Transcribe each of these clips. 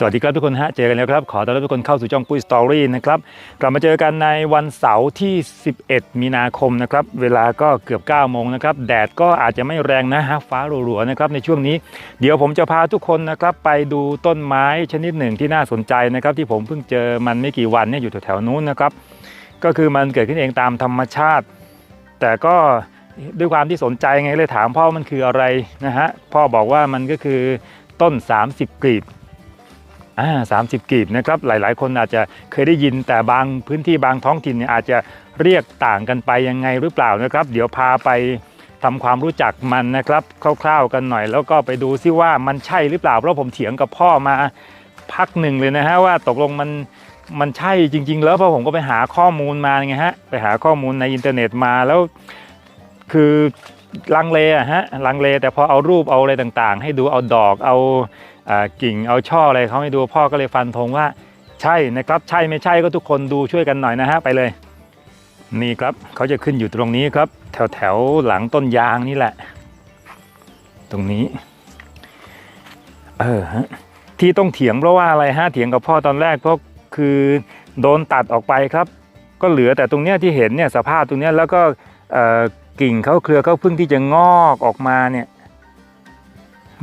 สวัสดีครับทุกคนฮะ เจอกันแล้วครับ ขอต้อนรับทุกคนเข้าสู่ช่องปุ้ยสตอรี่นะครับ กลับมาเจอกันในวันเสาร์ที่ 11 มีนาคมนะครับ เวลาก็เกือบ 9 โมงนะครับ แดดก็อาจจะไม่แรงนะฮะ ฟ้าหลัวๆนะครับในช่วงนี้ เดี๋ยวผมจะพาทุกคนนะครับไปดูต้นไม้ชนิดหนึ่งที่น่าสนใจนะครับ ที่ผมเพิ่งเจอมันไม่กี่วันเนี่ยอยู่แถวๆนู้นนะครับ ก็คือมันเกิดขึ้นเองตามธรรมชาติ แต่ก็ด้วยความที่สนใจไงเลยถามพ่อมันคืออะไรนะฮะ พ่อบอกว่ามันก็คือต้น 30กลีบ อ่าสามสิบกีบนะครับหลาย ๆ คนอาจจะเคยได้ยินแต่บางพื้นที่บางท้องถิ่นเนี่ยอาจจะเรียกต่างกันไปยังไงหรือเปล่านะครับ เดี๋ยวพาไปทำความรู้จักมันนะครับคร่าวๆกันหน่อย แล้วก็ไปดูซิว่ามันใช่หรือเปล่าเพราะผมเถียงกับพ่อมาพักหนึ่งเลยนะฮะว่าตกลงมันมันใช่จริง ๆ แล้วเพราะผมก็ไปหาข้อมูลมาไงฮะไปหาข้อมูลในอินเทอร์เน็ตมาแล้วคือลังเลอะฮะลังเลแต่พอเอารูปเอาอะไรต่างๆ ให้ดูเอาดอกเอา กิ่งเอาช่ออะไรเขาให้ดูพ่อก็เลยฟันธงว่าใช่นะครับใช่ไม่ใช่ก็ทุกคนดูช่วยกันหน่อยนะฮะไปเลย นี่ครับเขาจะขึ้นอยู่ตรงนี้ครับ แถวแถวหลังต้นยางนี่แหละ ตรงนี้ เออฮะที่ต้องเถียงเพราะว่าอะไรฮะเถียงกับพ่อตอนแรกเพราะคือโดนตัดออกไปครับ ก็เหลือแต่ตรงเนี้ยที่เห็นเนี่ยสภาพตรงเนี้ยแล้วก็กิ่งเขาเครือเขาเพิ่งที่จะงอกออกมาเนี่ย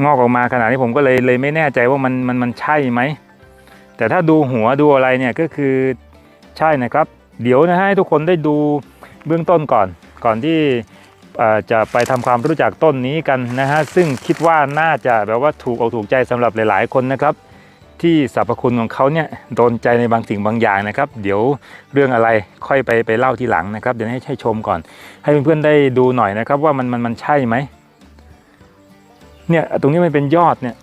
งอกออกมาขนาดนี้ผมก็เลยเลยไม่แน่ใจว่ามันมันมันใช่ไหม แต่ถ้าดูหัวดูอะไรเนี่ยก็คือใช่นะครับ เดี๋ยวนะฮะให้ทุกคนได้ดูเบื้องต้นก่อน ก่อนที่จะไปทำความรู้จักต้นนี้กันนะฮะซึ่งคิดว่าน่าจะแบบว่าถูกอกถูกใจสำหรับหลาย ๆ คนนะครับ ที่สรรพคุณของเขาเนี่ยโดนใจในบางสิ่งบางอย่างนะครับ เดี๋ยวเรื่องอะไรค่อยไปไปเล่าทีหลังนะครับ เดี๋ยวให้ชมก่อน ให้เพื่อนๆได้ดูหน่อยนะครับว่ามันมันมันใช่ไหม เนี่ยตรงนี้มันเป็นยอดเนี่ย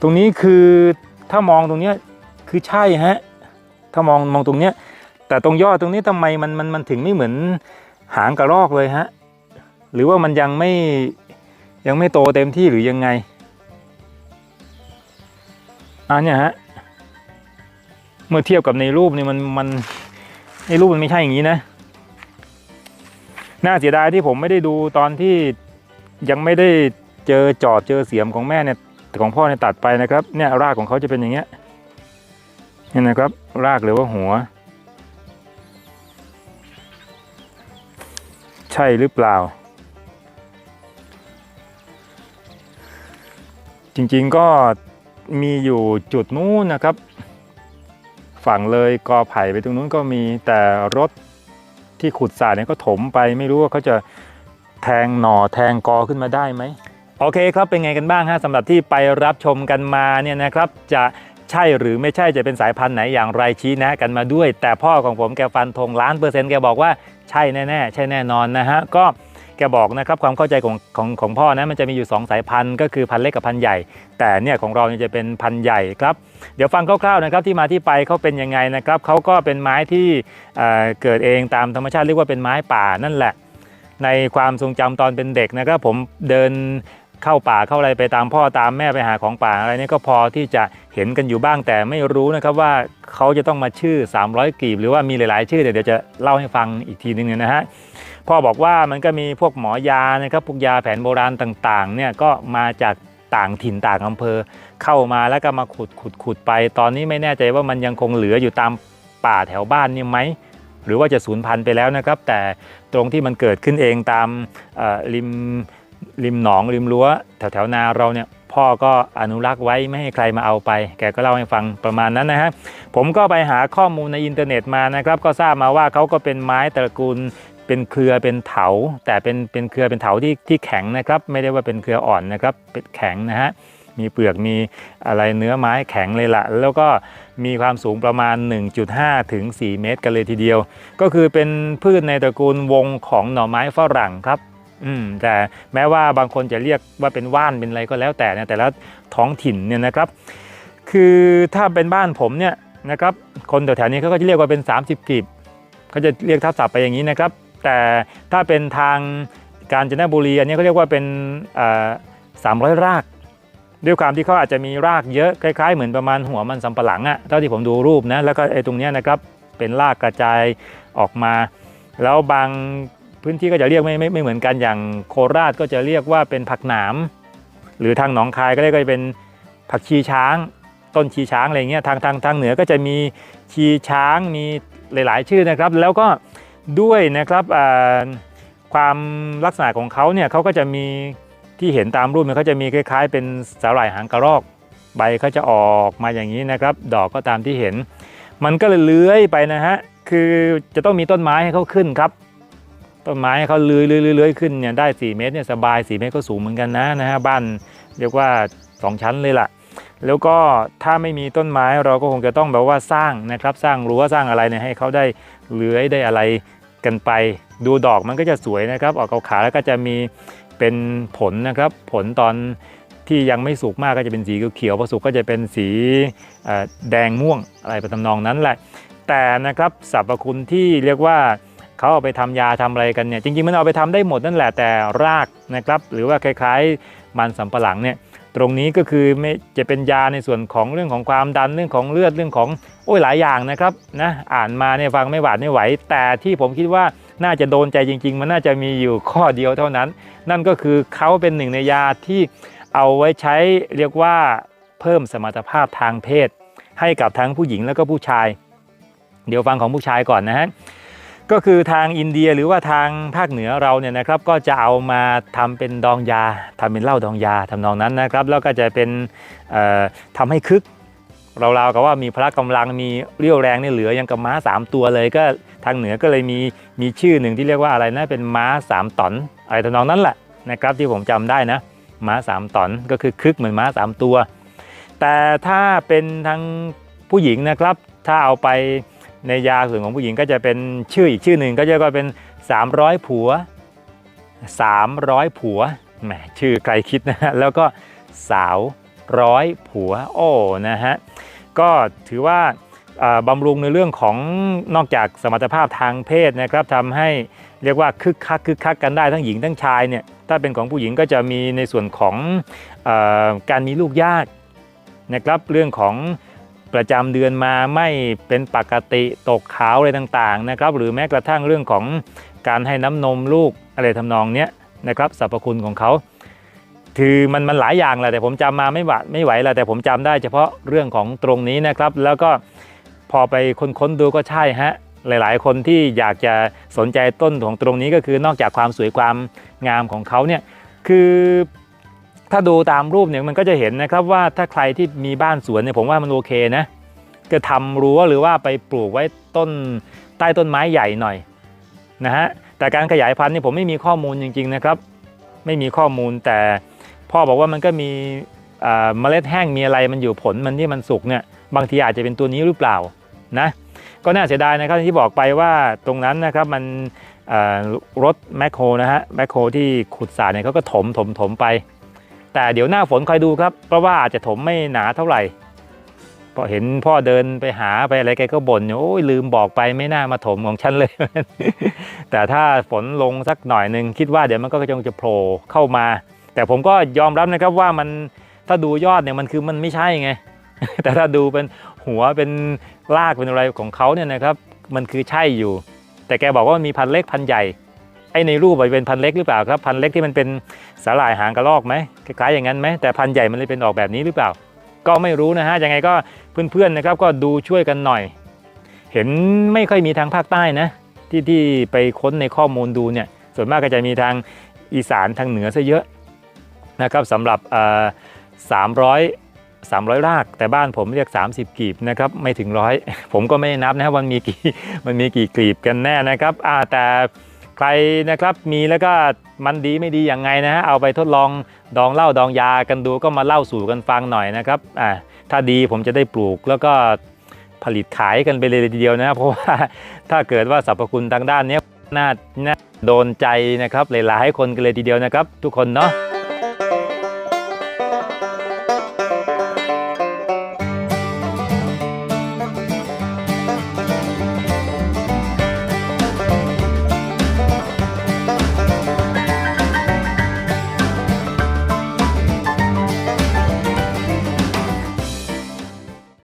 ตรงนี้คือถ้ามองตรงเนี้ยคือใช่ฮะ ถ้ามองมองตรงเนี้ย แต่ตรงยอดตรงนี้ทำไมมันมันมันถึงไม่เหมือนหางกระรอกเลยฮะ หรือว่ามันยังไม่ยังไม่โตเต็มที่หรือยังไงอ่าเนี่ยฮะเมื่อเทียบกับในรูปนี่มันมันในรูปมันไม่ใช่อย่างนี้นะ น่าเสียดายที่ผมไม่ได้ดูตอนที่ ยังไม่ได้เจอจอบเจอเสียมของแม่เนี่ยของพ่อเนี่ยตัดไปนะครับ เนี่ยรากของเขาจะเป็นอย่างเงี้ยเนี่นะครับรากหรือว่าหัว ใช่หรือเปล่า จริงๆก็มีอยู่จุดนู้นนะครับ ฝั่งเลยกอไผ่ไปตรงนู้นก็มีแต่รถที่ขุดสาดเนี่ยก็ถมไปไม่รู้ว่าเขาจะ แทงหน่อแทงกอขึ้นมาได้ไหมโอเคครับเป็นไงกันบ้างฮะสำหรับที่ไปรับชมกันมาเนี่ยนะครับจะใช่หรือไม่ใช่จะเป็นสายพันธุ์ไหนอย่างไรชี้แนะกันมาด้วย แต่พ่อของผมแกฟันธงล้านเปอร์เซ็นต์แกบอกว่าใช่แน่ๆใช่แน่นอนนะฮะก็แกบอกนะครับความเข้าใจของของของพ่อนะมันจะมีอยู่ 2 สายพันธุ์ก็คือพันธุ์เล็กกับพันธุ์ใหญ่ แต่เนี่ยของเราเนี่ยจะเป็นพันธุ์ใหญ่ครับ เดี๋ยวฟังคร่าวๆนะครับที่มาที่ไปเขาเป็นยังไงนะครับเขาก็เป็นไม้ที่เเกิดเองตามธรรมชาติเรียกว่าเป็นไม้ป่านั่นแหละ ในความทรงจำตอนเป็นเด็กนะครับผมเดินเข้าป่าเข้าอะไรไปตามพ่อตามแม่ไปหาของป่าอะไรนี่ก็พอที่จะเห็นกันอยู่บ้างแต่ไม่รู้นะครับว่าเขาจะต้องมาชื่อ 300กีบหรือว่ามีหลาย ๆ ชื่อเดี๋ยวจะเล่าให้ฟังอีกทีนึงเนี่ยนะฮะพ่อบอกว่ามันก็มีพวกหมอยานะครับพวกยาแผนโบราณต่างๆเนี่ยก็มาจากต่างถิ่นต่างอำเภอ เข้ามาแล้วก็มาขุดขุดขุดไป ตอนนี้ไม่แน่ใจว่ามันยังคงเหลืออยู่ตามป่าแถวบ้านนี่ไหม หรือว่าจะสูญพันธุ์ไปแล้วนะครับ แต่ตรงที่มันเกิดขึ้นเองตามริมริมหนองริมรั้วแถวแถวนาเราเนี่ยพ่อก็อนุรักษ์ไว้ไม่ให้ใครมาเอาไป แกก็เล่าให้ฟังประมาณนั้นนะฮะ ผมก็ไปหาข้อมูลในอินเทอร์เน็ตมานะครับ ก็ทราบมาว่าเขาก็เป็นไม้ตระกูลเป็นเครือเป็นเถา แต่เป็นเป็นเครือเป็นเถาที่ที่แข็งนะครับ ไม่ได้ว่าเป็นเครืออ่อนนะครับเป็นแข็งนะฮะ มีเปลือกมีอะไรเนื้อไม้แข็งเลยละแล้วก็มีความสูงประมาณ 1.5 ถึง 4 เมตรกันเลยทีเดียว ก็คือเป็นพืชในตระกูลวงของหน่อไม้ฝรั่งครับอืมแต่แม้ว่าบางคนจะเรียกว่าเป็นว่านเป็นอะไรก็แล้วแต่นะแต่ละท้องถิ่นเนี่ยนะครับ คือถ้าเป็นบ้านผมเนี่ยนะครับ คนแถวๆนี้เขาก็จะเรียกว่าเป็น 30กลีบเขาจะเรียกทับศัพท์ไปอย่างนี้นะครับ แต่ถ้าเป็นทางกาญจนบุรีอันนี้เขาเรียกว่าเป็นสามร้อยราก ด้วยความที่เขาอาจจะมีรากเยอะคล้ายๆ เหมือนประมาณหัวมันสำปะหลังอะเท่าที่ผมดูรูปนะแล้วก็ไอ้ตรงเนี้ยนะครับเป็นรากกระจายออกมา แล้วบางพื้นที่ก็จะเรียกไม่ไม่ไม่เหมือนกันอย่างโคราชก็จะเรียกว่าเป็นผักหนาม หรือทางหนองคายก็เรียกว่าเป็นผักชีช้าง ต้นชีช้างอะไรเงี้ยทางทางทางเหนือก็จะมีชีช้างมีหลายๆ ชื่อนะครับ แล้วก็ด้วยนะครับความลักษณะของเขาเนี่ยเขาก็จะมี ที่เห็นตามรูปเนี่ยเขาจะมีคล้ายๆ เป็นสาหร่ายหางกระรอก ใบเขาจะออกมาอย่างนี้นะครับ ดอกก็ตามที่เห็น มันก็เลยเลื้อยไปนะฮะคือจะต้องมีต้นไม้ให้เขาขึ้นครับ ต้นไม้ให้เขาเลื้อยเลื้อยเลื้อยเลื้อยขึ้นเนี่ยได้ 4 เมตรเนี่ยสบาย 4 เมตรก็สูงเหมือนกันนะนะฮะบ้านเรียกว่า 2 ชั้นเลยล่ะ แล้วก็ถ้าไม่มีต้นไม้เราก็คงจะต้องแบบว่าสร้างนะครับ สร้างรั้วสร้างอะไรเนี่ยให้เขาได้เลื้อยได้อะไรกันไป ดูดอกมันก็จะสวยนะครับ ออกขาวๆแล้วก็จะมี เป็นผลนะครับผลตอนที่ยังไม่สุกมากก็จะเป็นสีเขียวพอสุกก็จะเป็นสีแดงม่วงอะไรประทำนองนั้นแหละ แต่นะครับสรรพคุณที่เรียกว่าเขาเอาไปทำยาทำอะไรกันเนี่ยจริงๆมันเอาไปทำได้หมดนั่นแหละแต่รากนะครับหรือว่าคล้ายๆมันสำปะหลังเนี่ยตรงนี้ก็คือไม่จะเป็นยาในส่วนของเรื่องของความดันเรื่องของเลือดเรื่องของโอ้ยหลายอย่างนะครับนะอ่านมาเนี่ยฟังไม่หวาดไม่ไหว แต่ที่ผมคิดว่า น่าจะโดนใจจริง ๆ มันน่าจะมีอยู่ข้อเดียวเท่านั้น นั่นก็คือเขาเป็นหนึ่งในยาที่เอาไว้ใช้เรียกว่าเพิ่มสมรรถภาพทางเพศ ให้กับทั้งผู้หญิงแล้วก็ผู้ชาย เดี๋ยวฟังของผู้ชายก่อนนะฮะก็คือทางอินเดียหรือว่าทางภาคเหนือเราเนี่ยนะครับก็จะเอามาทำเป็นดองยาทำเป็นเหล้าดองยาทำนองนั้นนะครับ แล้วก็จะเป็นเอ่อทำให้คึกเราๆกับว่ามีพละกำลังมีเรี่ยวแรงเนี่เหลือยังกับม้า 3 ตัวเลยก็างเหนือก็เลยมีมีชื่อหนึ่งที่เรียกว่าอะไรนะเป็นม้าสามตอนอะไรทำนองนั้นแหละนะครับที่ผมจำได้นะม้าสามตอนก็คือคึกเหมือนม้าสามตัว แต่ถ้าเป็นทางผู้หญิงนะครับ ถ้าเอาไปในยาส่วนของผู้หญิงก็จะเป็นชื่ออีกชื่อหนึ่งก็จะก็เป็น 300 ผัว 300 ผัวแหมชื่อใครคิดนะฮะแล้วก็สาวร้อยผัวโอ้นะฮะก็ถือว่า บำรุงในเรื่องของนอกจากสมรรถภาพทางเพศนะครับทำให้เรียกว่าคึกคักคึกคักกันได้ทั้งหญิงทั้งชายเนี่ยถ้าเป็นของผู้หญิงก็จะมีในส่วนของอการมีลูกยากนะครับเรื่องของประจำเดือนมาไม่เป็นปกติตกขาวอะไรต่างๆนะครับหรือแม้กระทั่งเรื่องของการให้น้ำนมลูกอะไรทำนองเนี้ยนะครับสรรพคุณของเขาคือมันมันหลายอย่างแหละแต่ผมจำมาไม่หวไม่ไหวแล้วแต่ผมจำได้เฉพาะเรื่องของตรงนี้นะครับ แล้วก็ พอไปค้นๆดูก็ใช่ฮะหลายๆ คนที่อยากจะสนใจต้นของตรงนี้ก็คือนอกจากความสวยความงามของเขาเนี่ยคือถ้าดูตามรูปเนี่ยมันก็จะเห็นนะครับว่าถ้าใครที่มีบ้านสวนเนี่ยผมว่ามันโอเคนะก็ทำรั้วหรือว่าไปปลูกไว้ต้นใต้ต้นไม้ใหญ่หน่อยนะฮะแต่การขยายพันธุ์นี่ผมไม่มีข้อมูลจริง ๆนะครับ ไม่มีข้อมูลแต่พ่อบอกว่ามันก็มี เมล็ดแห้งมีอะไรมันอยู่ผลมันที่มันสุกเนี่ยบางทีอาจจะเป็นตัวนี้หรือเปล่านะก็น่าเสียดายนะครับที่บอกไปว่าตรงนั้นนะครับมันรถแมคโครนะฮะแมคโครที่ขุดสระเนี่ยเขาก็ถมถมถมไป แต่เดี๋ยวหน้าฝนคอยดูครับ เพราะว่าอาจจะถมไม่หนาเท่าไหร่พอเห็นพ่อเดินไปหาไปอะไรแกก็บ่นโอ้ยลืมบอกไปไม่น่ามาถมของฉันเลย แต่ถ้าฝนลงสักหน่อยหนึ่งคิดว่าเดี๋ยวมันก็คงจะโผล่เข้ามา แต่ผมก็ยอมรับนะครับว่ามัน ถ้าดูยอดเนี่ยมันคือมันไม่ใช่ไง แต่ถ้าดูเป็นหัวเป็นรากเป็นอะไรของเขาเนี่ยนะครับ มันคือใช่อยู่ แต่แกบอกว่ามันมีพันเล็กพันใหญ่ไอในรูปมันเป็นพันเล็กหรือเปล่าครับพันเล็กที่มันเป็นสาหร่ายหางกระรอกไหมคล้ายๆอย่างนั้นไหมแต่พันใหญ่มันเลยเป็นออกแบบนี้หรือเปล่า ก็ไม่รู้นะฮะยังไงก็เพื่อนๆนะครับ ก็ดูช่วยกันหน่อย เห็นไม่ค่อยมีทางภาคใต้นะ ที่ที่ไปค้นในข้อมูลดูเนี่ย ส่วนมากก็จะมีทางอีสานทางเหนือซะเยอะนะครับสำหรับ สามร้อยสามร้อยราก แต่บ้านผมเรียก 30 กลีบนะครับไม่ถึงร้อยผมก็ไม่นับนะครับมันมีกี่มันมีกี่กลีบกันแน่นะครับอ่าแต่ใครนะครับมีแล้วก็มันดีไม่ดียังไงนะฮะเอาไปทดลองดองเหล้าดองยากันดูก็มาเล่าสู่กันฟังหน่อยนะครับอ่าถ้าดีผมจะได้ปลูกแล้วก็ผลิตขายกันไปเลยทีเดียวนะเพราะว่าถ้าเกิดว่าสรรพคุณทางด้านนี้น่าน่าโดนใจนะครับหลายๆคนกันเลยทีเดียวนะครับ ทุกคนเนาะ